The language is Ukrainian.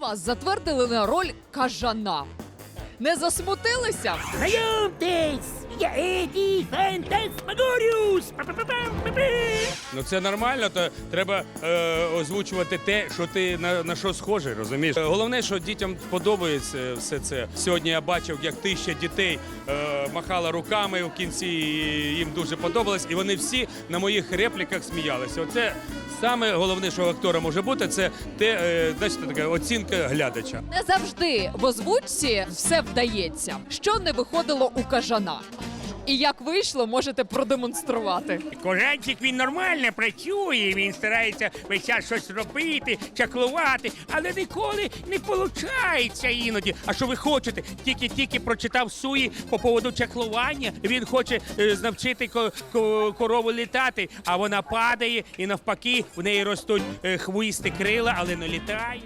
вас затвердили на роль кажана. Не засмутилися? Знайомтесь, я Еді Фантасмагоріус! Ну це нормально, то треба е, озвучувати те, що ти на, на що схожий, розумієш? Е, Головне, що дітям подобається все це. Сьогодні я бачив, як тисяча дітей е, махала руками в кінці, і їм дуже подобалось, і вони всі на моїх репліках сміялися. Оце саме головне, що актора може бути, це те, е, значить, така оцінка глядача. Не завжди в озвучці все вдається. Що не виходило у кажана? І як вийшло, можете продемонструвати. Кожанчик він нормально працює, він старається весь час щось робити, чаклувати, але ніколи не виходить іноді. А що ви хочете? Тільки-тільки прочитав суї по поводу чаклування. Він хоче е, навчити ко- ко- корову літати, а вона падає і навпаки в неї ростуть е, хвисти крила, але не літає.